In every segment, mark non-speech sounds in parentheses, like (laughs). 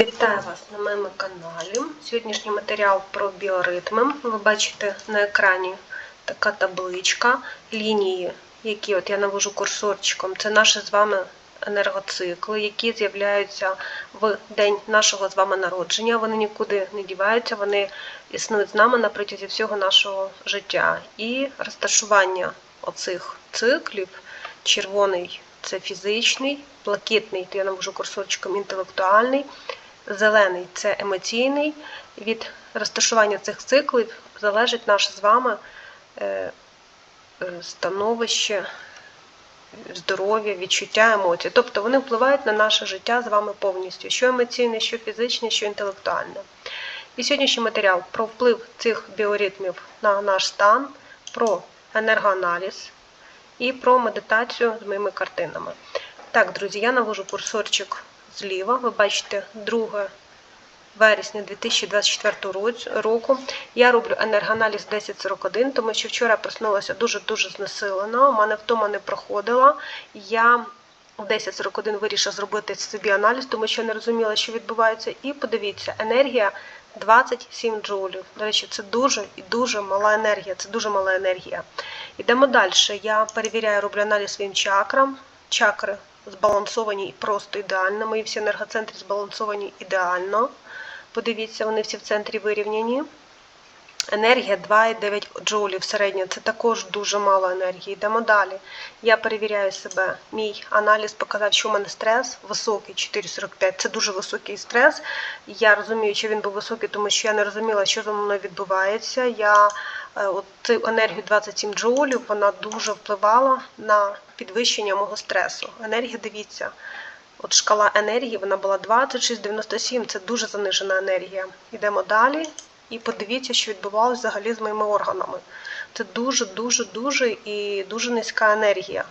Вітаю вас на моєму каналі. Сьогоднішній матеріал про біоритми. Ви бачите на екрані така табличка, лінії, які от я навожу курсорчиком. Це наші з вами енергоцикли, які з'являються в день нашого з вами народження. Вони нікуди не діваються, вони існують з нами на протязі всього нашого життя. І розташування оцих циклів, червоний це фізичний, блакитний, то я навожу курсорчиком інтелектуальний, зелений це емоційний. Від розташування цих циклів залежить наше з вами е, е, становище, здоров'я, відчуття, емоції. Тобто вони впливають на наше життя з вами повністю, що емоційне, що фізичне, що інтелектуальне. І сьогоднішній матеріал про вплив цих біоритмів на наш стан, про енергоаналіз і про медитацію з моїми картинами. Так, друзі, я навожу курсорчик зліва. Ви бачите 2 вересня 2024 року. Я роблю енергоаналіз 1041, тому що вчора проснулася дуже-дуже знесилена. У мене втома не проходила. Я в 1041 вирішила зробити собі аналіз, тому що не розуміла, що відбувається. І подивіться, енергія 27 джоулів. До речі, це дуже і дуже мала енергія. Це дуже мала енергія. Йдемо далі. Я перевіряю, роблю аналіз своїм чакрам. Чакри збалансовані і просто ідеально. Мої всі енергоцентри збалансовані ідеально. Подивіться, вони всі в центрі вирівняні. Енергія 2,9 джоулів середня. Це також дуже мало енергії. Йдемо далі. Я перевіряю себе. Мій аналіз показав, що у мене стрес високий 4,45. Це дуже високий стрес. Я розумію, що він був високий, тому що я не розуміла, що зі мною відбувається. Я е, от цю енергію 27 джоулів, вона дуже впливала на підвищення мого стресу. Енергія, дивіться. От шкала енергії вона була 26,97, це дуже занижена енергія. Йдемо далі і подивіться, що відбувалося взагалі з моїми органами. Це дуже, дуже, дуже і дуже низька енергія.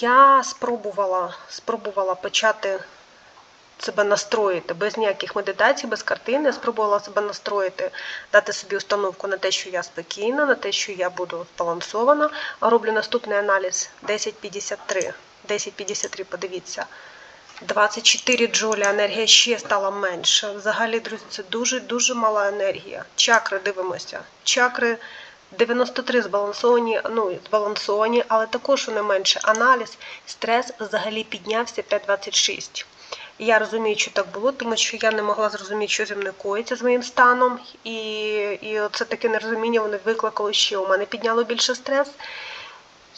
Я спробувала, спробувала почати себе настроїти без ніяких медитацій, без картин. Я спробувала себе настроїти, дати собі установку на те, що я спокійна, на те, що я буду збалансована. Роблю наступний аналіз 1053. 1053, подивіться. 24 джоля енергія ще стала менше. Взагалі, друзі, це дуже-дуже мала енергія. Чакри дивимося. Чакри 93 збалансовані, ну, збалансовані, але також вони менше. Аналіз, стрес взагалі піднявся 5,26. Я розумію, що так було, тому що я не могла зрозуміти, що зі мною коїться з моїм станом. І, і це таке нерозуміння вони викликало ще. У мене підняло більше стрес.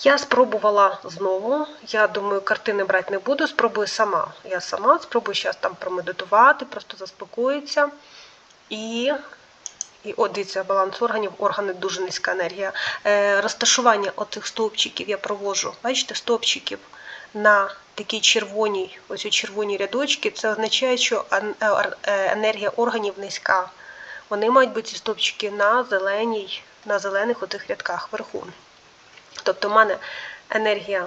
Я спробувала знову. Я думаю, картини брати не буду, спробую сама. Я сама спробую зараз там промедитувати, просто заспокоїтися. І, і от дивіться, баланс органів, органи дуже низька енергія. Е, розташування оцих стовпчиків я проводжу. Бачите, стовпчиків на такій червоній, ось у червоні рядочки. Це означає, що е, е, енергія органів низька. Вони мають бути ці стовпчики на зеленій, на зелених оцих рядках вверху. Тобто в мене енергія,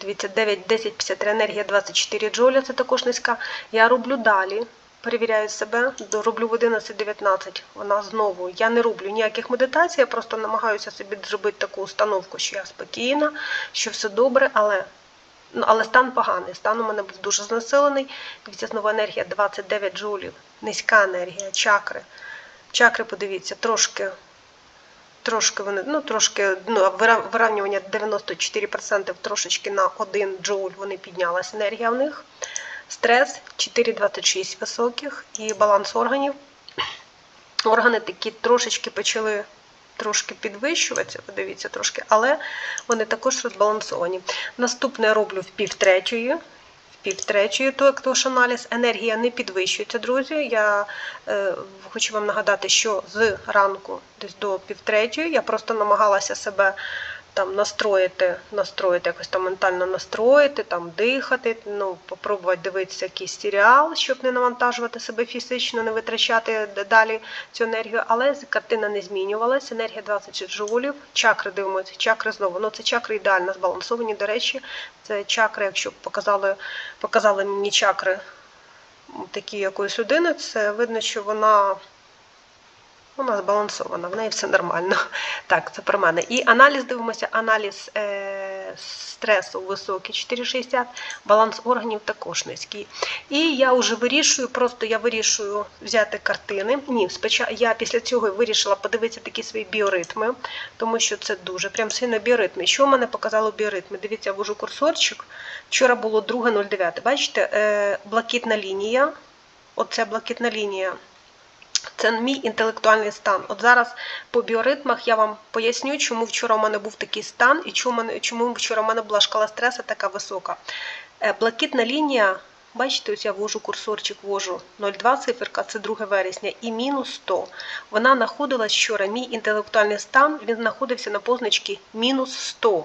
дивіться, 9, 10, 53, енергія 24 джоля, це також низька. Я роблю далі, перевіряю себе, роблю в 11-19. Вона знову. Я не роблю ніяких медитацій, я просто намагаюся собі зробити таку установку, що я спокійна, що все добре, але. Ну, але стан поганий. Стан у мене був дуже знесилений. Дивіться, знову енергія 29 джоулів. Низька енергія, чакри. Чакри, подивіться, трошки трошки вони, ну трошки ну, вирівнювання 94% трошечки на 1 джоуль вони піднялась енергія в них. Стрес 4,26 високих і баланс органів. Органи такі трошечки почали трошки підвищуватися, подивіться трошки, але вони також розбалансовані. Наступне роблю в півтретьої. Півтретьої, то як аналіз, енергія не підвищується, друзі. Я е, хочу вам нагадати, що з ранку десь до півтретьої я просто намагалася себе там настроїти, настроїти, якось там ментально настроїти, там дихати, ну, попробувати дивитися якийсь серіал, щоб не навантажувати себе фізично, не витрачати далі цю енергію. Але картина не змінювалася. Енергія 26 джоулів. Чакри дивимося, чакри знову. Ну, це чакри ідеально збалансовані. До речі, це чакри, якщо показали, показали мені чакри такі якоїсь людини, це видно, що вона. Вона збалансована, в неї все нормально. (laughs) Так, це про мене. І аналіз дивимося, аналіз е, стресу високий 4,60, баланс органів також низький. І я вже вирішую, просто я вирішую взяти картини. Ні, спочатку я після цього вирішила подивитися такі свої біоритми, тому що це дуже прям сильно біоритми. Що в мене показало біоритми? Дивіться, я ввожу курсорчик. Вчора було 2.09. Бачите, е, блакитна лінія. Оце блакитна лінія. Це мій інтелектуальний стан. От зараз по біоритмах я вам поясню, чому вчора у мене був такий стан і чому, вчора у мене була шкала стресу така висока. Е, Блакитна лінія, бачите, ось я ввожу курсорчик, ввожу 0,2 циферка, це 2 вересня, і мінус 100. Вона знаходилась вчора, мій інтелектуальний стан, він знаходився на позначці мінус 100.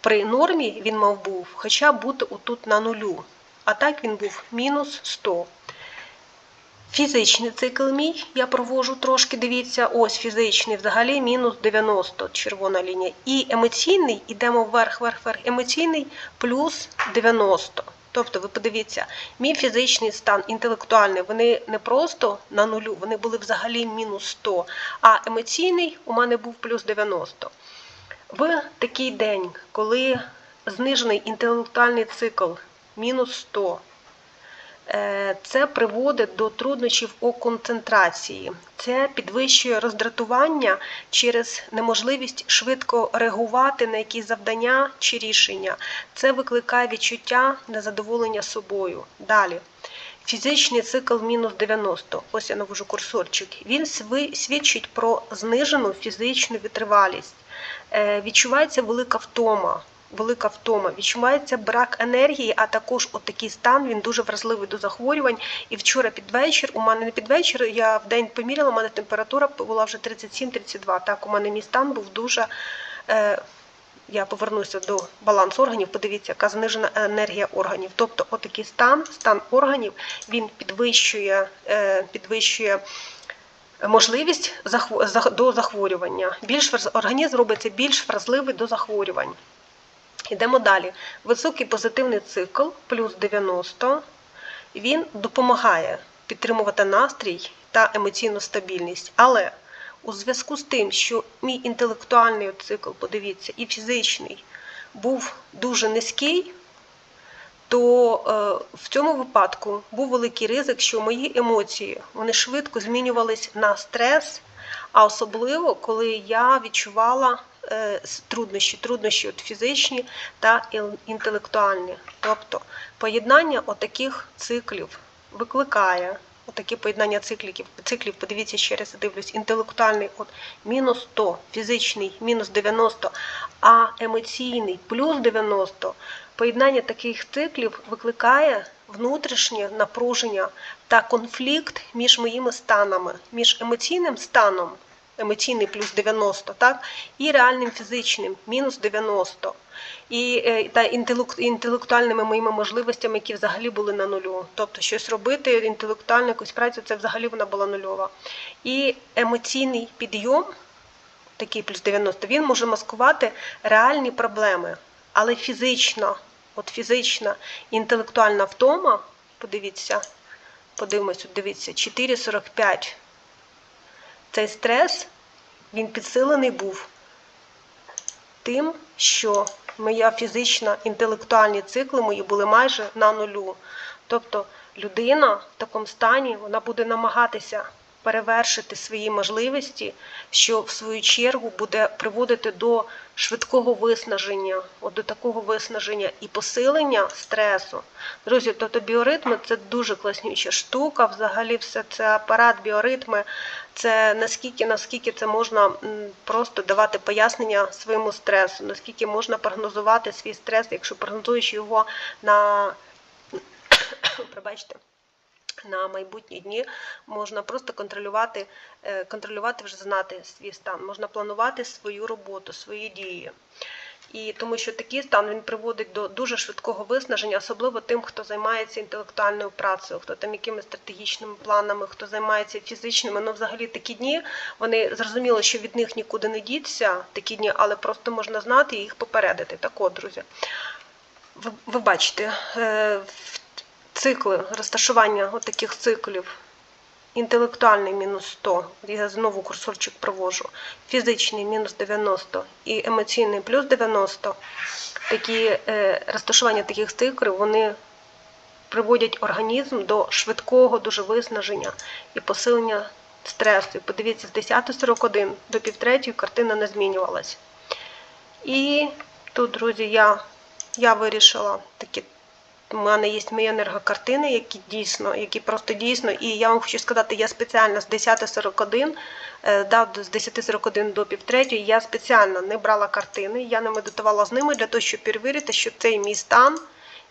При нормі він мав був хоча б бути отут на нулю. А так він був мінус 100. Фізичний цикл мій я провожу трошки, дивіться, ось фізичний, взагалі мінус 90, червона лінія. І емоційний, йдемо вверх, вверх, вверх, емоційний плюс 90. Тобто, ви подивіться, мій фізичний стан, інтелектуальний, вони не просто на нулю, вони були взагалі мінус 100, а емоційний у мене був плюс 90. В такий день, коли знижений інтелектуальний цикл мінус 100, Е, Це приводить до труднощів у концентрації. Це підвищує роздратування через неможливість швидко реагувати на якісь завдання чи рішення. Це викликає відчуття незадоволення собою. Далі. Фізичний цикл мінус 90. Ось я навожу курсорчик. Він свідчить про знижену фізичну витривалість. Е, Відчувається велика втома велика втома, відчувається брак енергії, а також отакий стан, він дуже вразливий до захворювань. І вчора під вечір, у мене не під вечір, я в день поміряла, у мене температура була вже 37-32. Так, у мене мій стан був дуже. Е, я повернуся до балансу органів, подивіться, яка знижена енергія органів. Тобто, отакий стан, стан органів, він підвищує, е, підвищує можливість до захворювання. Більш організм робиться більш вразливий до захворювань. Йдемо далі. Високий позитивний цикл плюс 90. Він допомагає підтримувати настрій та емоційну стабільність. Але у зв'язку з тим, що мій інтелектуальний цикл, подивіться, і фізичний був дуже низький, то е, в цьому випадку був великий ризик, що мої емоції вони швидко змінювались на стрес, а особливо коли я відчувала труднощі, труднощі от фізичні та інтелектуальні. Тобто поєднання отаких циклів викликає. Отаке поєднання циклів, циклів, подивіться ще раз, дивлюсь, інтелектуальний от мінус 100, фізичний мінус 90, а емоційний плюс 90. Поєднання таких циклів викликає внутрішнє напруження та конфлікт між моїми станами, між емоційним станом, емоційний плюс 90, так, і реальним фізичним мінус 90. І е, та інтелектуальними моїми можливостями, які взагалі були на нулю. Тобто щось робити, інтелектуальну якусь працю, це взагалі вона була нульова. І емоційний підйом, такий плюс 90, він може маскувати реальні проблеми. Але фізична, от фізична інтелектуальна втома, подивіться, подивимось, дивіться, 4,45. Цей стрес, він підсилений був тим, що моя фізична, інтелектуальні цикли мої були майже на нулю. Тобто людина в такому стані вона буде намагатися перевершити свої можливості, що в свою чергу буде приводити до швидкого виснаження, от до такого виснаження і посилення стресу. Друзі, тобто біоритми це дуже класнюча штука. Взагалі, все це апарат, біоритми. Це наскільки, наскільки це можна просто давати пояснення своєму стресу, наскільки можна прогнозувати свій стрес, якщо прогнозуєш його на (coughs) пробачте. На майбутні дні можна просто контролювати, е, контролювати вже знати свій стан, можна планувати свою роботу, свої дії. І тому що такий стан він приводить до дуже швидкого виснаження, особливо тим, хто займається інтелектуальною працею, хто там якимись стратегічними планами, хто займається фізичними. Ну, взагалі, такі дні вони зрозуміло, що від них нікуди не діться, такі дні, але просто можна знати і їх попередити. Так от, друзі, ви, ви бачите, е, в- цикли розташування таких циклів інтелектуальний мінус 100, я знову курсорчик провожу, фізичний мінус 90 і емоційний плюс 90, такі е, розташування таких цифр, вони приводять організм до швидкого дуже виснаження і посилення стресу. Подивіться, з 10.41 до півтретьої картина не змінювалась. І тут, друзі, я, я вирішила такі. У мене є мої енергокартини, які дійсно, які просто дійсно. І я вам хочу сказати, я спеціально з 10.41, е, да, з 10.41 до півтретьої, я спеціально не брала картини, я не медитувала з ними для того, щоб перевірити, що цей мій стан.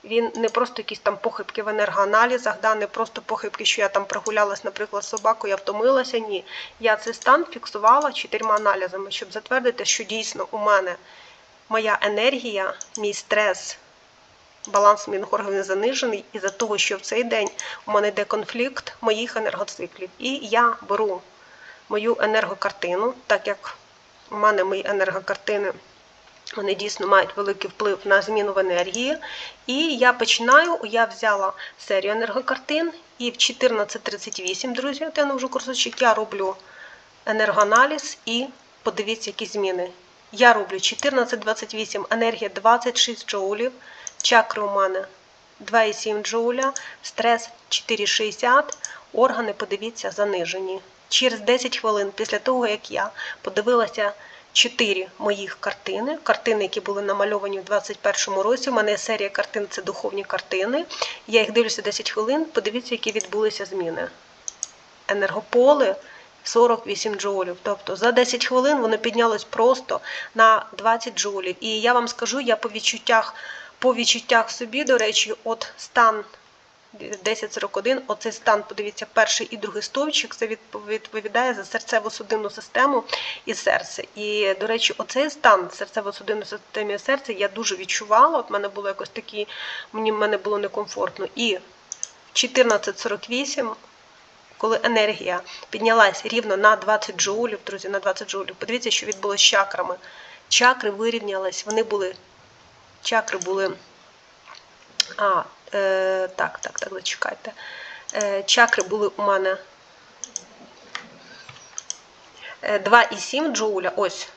Він не просто якісь там похибки в енергоаналізах, да, не просто похибки, що я там прогулялась, наприклад, з собакою, я втомилася. Ні. Я цей стан фіксувала чотирма аналізами, щоб затвердити, що дійсно у мене моя енергія, мій стрес, баланс моїх органів занижений із-за того, що в цей день у мене йде конфлікт моїх енергоциклів. І я беру мою енергокартину, так як у мене мої енергокартини. Вони дійсно мають великий вплив на зміну в енергії. І я починаю, я взяла серію енергокартин, і в 14.38, друзі, я навожу курсочок, я роблю енергоаналіз і подивіться, які зміни. Я роблю 14.28, енергія 26 джоулів, чакри у мене 2,7 джоуля, стрес 4,60, органи, подивіться, занижені. Через 10 хвилин після того, як я подивилася чотири моїх картини, картини, які були намальовані в 2021 році. У мене серія картин це духовні картини. Я їх дивлюся 10 хвилин. Подивіться, які відбулися зміни. Енергополе 48 джоулів. Тобто за 10 хвилин воно піднялось просто на 20 джоулів. І я вам скажу, я по відчуттях, по відчуттях собі, до речі, от стан. 1041, оцей стан, подивіться, перший і другий стовпчик, це відповідає за серцево-судинну систему і серце. І, до речі, оцей стан серцево-судинної системи і серця я дуже відчувала. От мене було якось такі, мені мене було некомфортно. І в 1448, коли енергія піднялась рівно на 20 джоулів, друзі, на 20 джоулів, подивіться, що відбулося з чакрами. Чакри вирівнялись, вони були, чакри були. А, е, так, так, так, зачекайте. Е, чакри були у мене 2,7 джоуля. Ось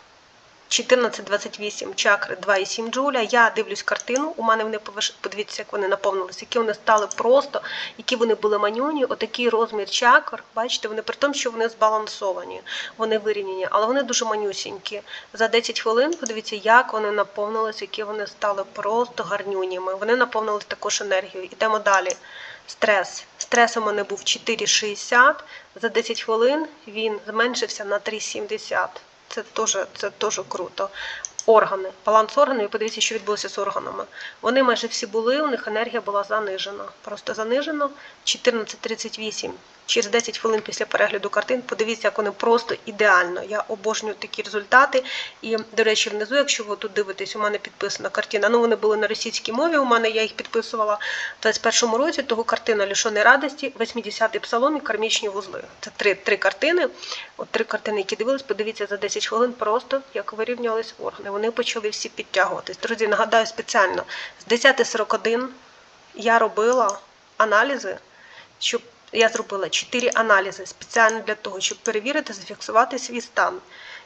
14-28 чакри 2,7 джоуля. Я дивлюсь картину, у мене вони подивіться, як вони наповнилися, які вони стали просто, які вони були манюні, отакий розмір чакр. Бачите, вони при тому, що вони збалансовані, вони вирівняні, але вони дуже манюсінькі. За 10 хвилин подивіться, як вони наповнилися, які вони стали просто гарнюніми. Вони наповнились також енергією. Ідемо далі. Стрес. Стрес у мене був 4,60. За 10 хвилин він зменшився на 3,70 це теж це теж круто. Органи, баланс органів, подивіться, що відбулося з органами. Вони майже всі були, у них енергія була занижена. Просто занижена 14.38. Через 10 хвилин після перегляду картин подивіться, як вони просто ідеально. Я обожнюю такі результати. І, до речі, внизу, якщо ви тут дивитесь, у мене підписана картина. Ну, вони були на російській мові. У мене я їх підписувала в 21-му році. Того картина Лішони радості, 80-й псалом і кармічні вузли. Це три три картини. От три картини, які дивились, подивіться за 10 хвилин, просто як вирівнялись органи. Вони почали всі підтягуватись. Друзі, нагадаю спеціально, з 10.41 я робила аналізи, щоб я зробила 4 аналізи спеціально для того, щоб перевірити, зафіксувати свій стан.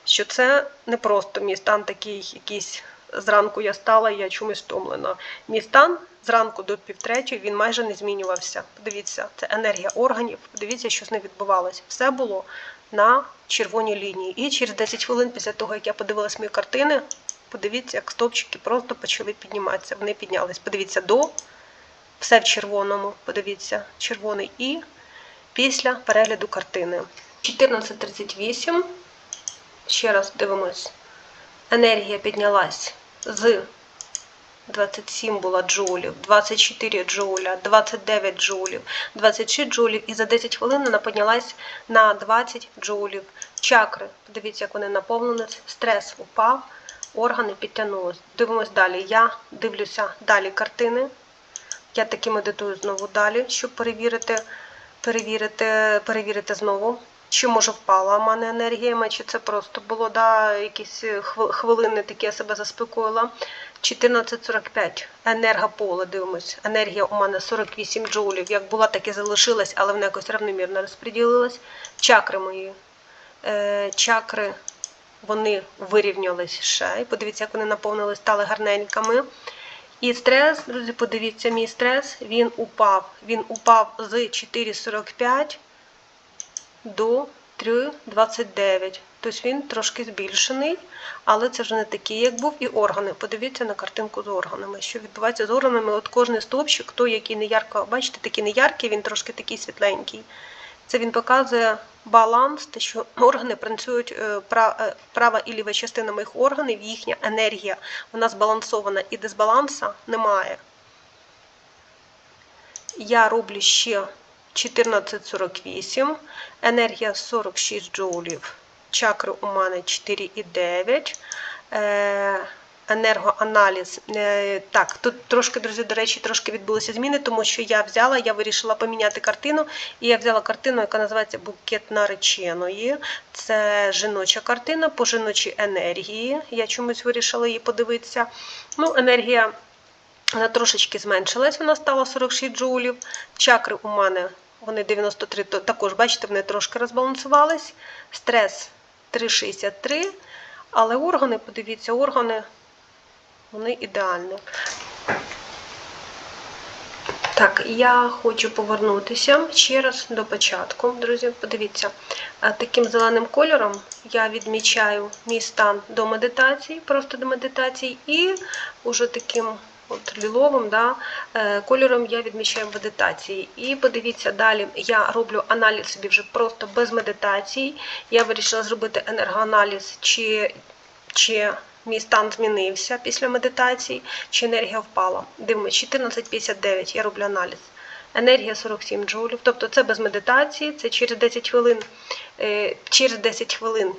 Що це не просто мій стан такий, якийсь зранку я стала, я чомусь втомлена. Мій стан зранку до півтретьої він майже не змінювався. Подивіться, це енергія органів. Подивіться, що з ним відбувалося. Все було на червоній лінії. І через 10 хвилин після того, як я подивилась мої картини, подивіться, як стовпчики просто почали підніматися. Вони піднялись. Подивіться до, все в червоному. Подивіться, червоний і після перегляду картини. 14.38. Ще раз дивимось. Енергія піднялась з 27 була джоулів, 24 джоуля, 29 джоулів, 26 джоулів і за 10 хвилин вона піднялась на 20 джоулів. Чакри, подивіться, як вони наповнились, стрес упав, органи підтягнулись. Дивимось далі. Я дивлюся далі картини. Я таки медитую знову далі, щоб перевірити перевірити перевірити знову, чи може впала в мене енергія, чи це просто було да, якісь хвилини, такі я себе заспокоїла. 14.45 енергополе, дивимось. Енергія у мене 48 джоулів. Як була, так і залишилась, але вона якось рівномірно розподілилась. Чакри мої. Е, чакри вони вирівнялись ще. І подивіться, як вони наповнились, стали гарненькими. І стрес, друзі, подивіться, мій стрес, він упав. Він упав з 4,45 до 3,29. Тобто він трошки збільшений, але це вже не такий, як був. І органи. Подивіться на картинку з органами. Що відбувається з органами? От кожний стовпчик, той, який не ярко, бачите, такий не яркий, він трошки такий світленький. Це він показує баланс, те, що (clears throat) органи працюють е, е, права і ліва частина моїх органів, їхня енергія, вона збалансована і дисбаланса немає. Я роблю ще 14,48, енергія 46 джоулів, чакри у мене 4,9. Енергоаналіз. Е, Так, тут трошки, друзі, до речі, трошки відбулися зміни, тому що я взяла, я вирішила поміняти картину, і я взяла картину, яка називається Букет нареченої. Це жіноча картина по жіночій енергії. Я чомусь вирішила її подивитися. Ну, енергія вона трошечки зменшилась, вона стала 46 джоулів. Чакри у мене вони 93, то також, бачите, вони трошки розбалансувались. Стрес 3,63. Але органи, подивіться, органи, вони ідеальні. Так, я хочу повернутися ще раз до початку. Друзі, подивіться, таким зеленим кольором я відмічаю мій стан до медитації, просто до медитації, і уже таким от ліловим да, е, кольором я відмічаю медитації. І подивіться, далі я роблю аналіз собі вже просто без медитації. Я вирішила зробити енергоаналіз, чи, чи мій стан змінився після медитації, чи енергія впала. Дивимось, 14.59 я роблю аналіз. Енергія 47 джоулів, тобто це без медитації, це через 10 хвилин, е, через 10 хвилин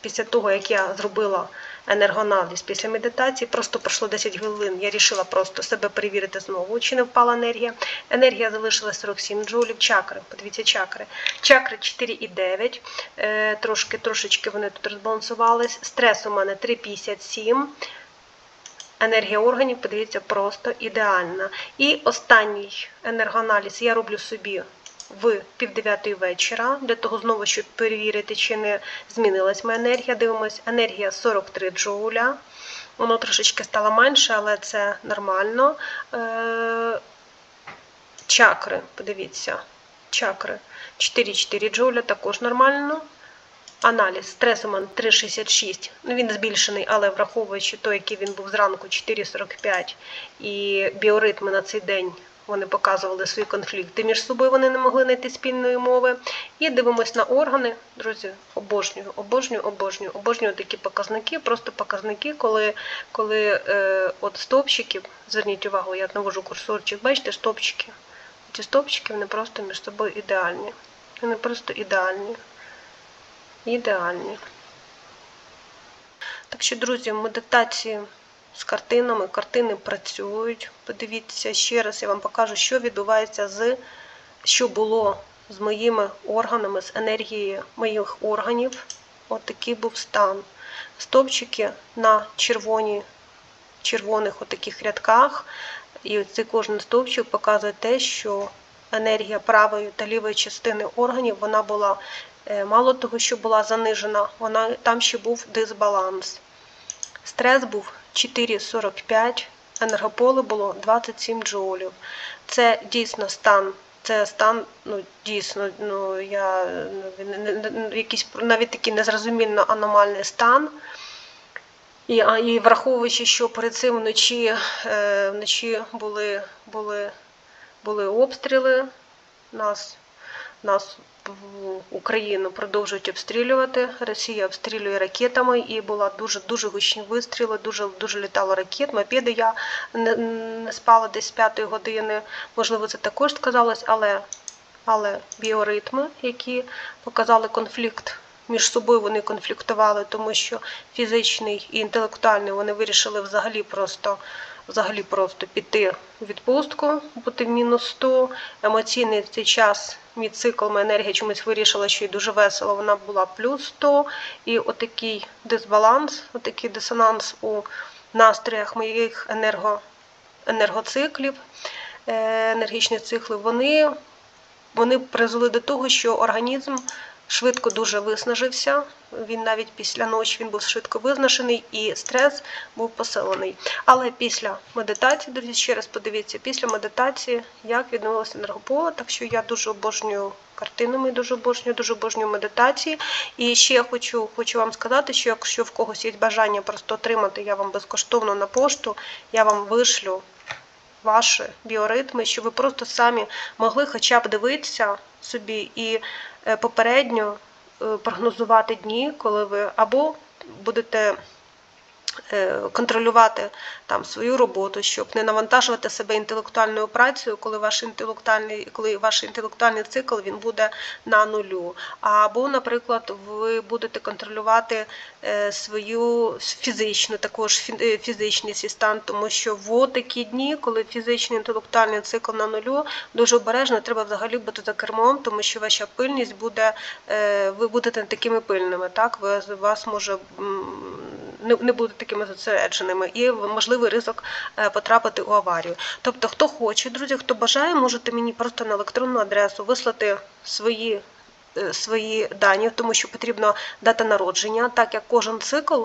після того, як я зробила енергоаналіз після медитації, просто пройшло 10 хвилин, я вирішила просто себе перевірити знову, чи не впала енергія. Енергія залишилась 47 джоулів, чакри, подивіться, чакри. Чакри 4,9, е, трошки, трошечки вони тут розбалансувались. Стрес у мене 3,57. Енергія органів, подивіться, просто ідеальна. І останній енергоаналіз я роблю собі в півдев'ятої вечора, для того знову, щоб перевірити, чи не змінилась моя енергія. Дивимось, енергія 43 джоуля. Воно трошечки стало менше, але це нормально. Е, Чакри, подивіться, чакри 4,4 джоуля, також нормально. Аналіз стресоман 3,66. Ну, він збільшений, але враховуючи той, який він був зранку 4,45 і біоритми на цей день вони показували свої конфлікти між собою, вони не могли знайти спільної мови. І дивимось на органи. Друзі, обожнюю, обожнюю, обожнюю, обожнюю такі показники, просто показники, коли коли е, от стовпчиків, зверніть увагу, я навожу курсорчик, бачите, стовпчики. Ці стовпчики вони просто між собою ідеальні. Вони просто ідеальні. Ідеальні. Так що, друзі, медитації з картинами, картини працюють. Подивіться ще раз, я вам покажу, що відбувається з що було з моїми органами, з енергією моїх органів. От такий був стан. Стовпчики на червоні, червоних отаких рядках. І цей кожен стовпчик показує те, що енергія правої та лівої частини органів вона була е, мало того, що була занижена, вона там ще був дисбаланс. Стрес був 4,45, енергополе було 27 джоулів. Це дійсно стан. Це стан, ну дійсно, ну я ну, якийсь навіть такий незрозумільно аномальний стан. І, і враховуючи, що перед цим вночі е, вночі були були, були обстріли, нас, нас Україну продовжують обстрілювати. Росія обстрілює ракетами і була дуже дуже гучні вистріли, дуже дуже літало ракет. Мопеди я не, не спала десь п'ятої години. Можливо, це також сказалось, але, але біоритми, які показали конфлікт. Між собою вони конфліктували, тому що фізичний і інтелектуальний вони вирішили взагалі просто взагалі просто піти у відпустку, бути в мінус 100. Емоційний цей час мій цикл, моя енергія чомусь вирішила, що й дуже весело, вона була плюс 100. І отакий дисбаланс, отакий дисонанс у настроях моїх енерго, енергоциклів, е, енергічні цикли, вони, вони призвели до того, що організм швидко дуже виснажився. Він навіть після ночі він був швидко виснажений і стрес був посилений. Але після медитації, друзі, ще раз подивіться, після медитації як відновилося енергополе, так що я дуже обожнюю картинами, дуже обожнюю, дуже обожнюю медитації. І ще я хочу, хочу вам сказати, що якщо в когось є бажання просто отримати, я вам безкоштовно на пошту, я вам вишлю ваші біоритми, щоб ви просто самі могли хоча б дивитися собі і е, попередньо е, прогнозувати дні, коли ви або будете контролювати там свою роботу, щоб не навантажувати себе інтелектуальною працею, коли ваш інтелектуальний, коли ваш інтелектуальний цикл він буде на нулю. Або, наприклад, ви будете контролювати е, свою фізичну, також е, фізичний свій стан, тому що в такі дні, коли фізичний інтелектуальний цикл на нулю, дуже обережно треба взагалі бути за кермом, тому що ваша пильність буде, е, ви будете такими пильними. Так, ви вас може не, не бути такими зосередженими і можливий ризик е, потрапити у аварію. Тобто, хто хоче, друзі, хто бажає, можете мені просто на електронну адресу вислати свої. е, Свої дані, тому що потрібна дата народження, так як кожен цикл,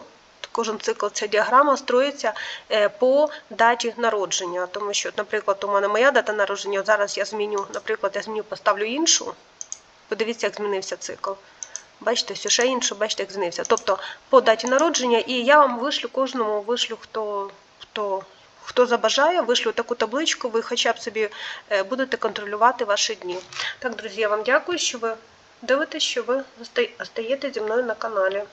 кожен цикл ця діаграма строїться е, по даті народження. Тому що, наприклад, у мене моя дата народження, зараз я зміню, наприклад, я зміню, поставлю іншу. Подивіться, як змінився цикл. Бачите, все ще інше, бачите, як змінився. Тобто по даті народження, і я вам вишлю кожному, вишлю, хто, хто, хто забажає, вишлю таку табличку, ви хоча б собі е, будете контролювати ваші дні. Так, друзі, я вам дякую, що ви дивитесь, що ви остаєте зі мною на каналі.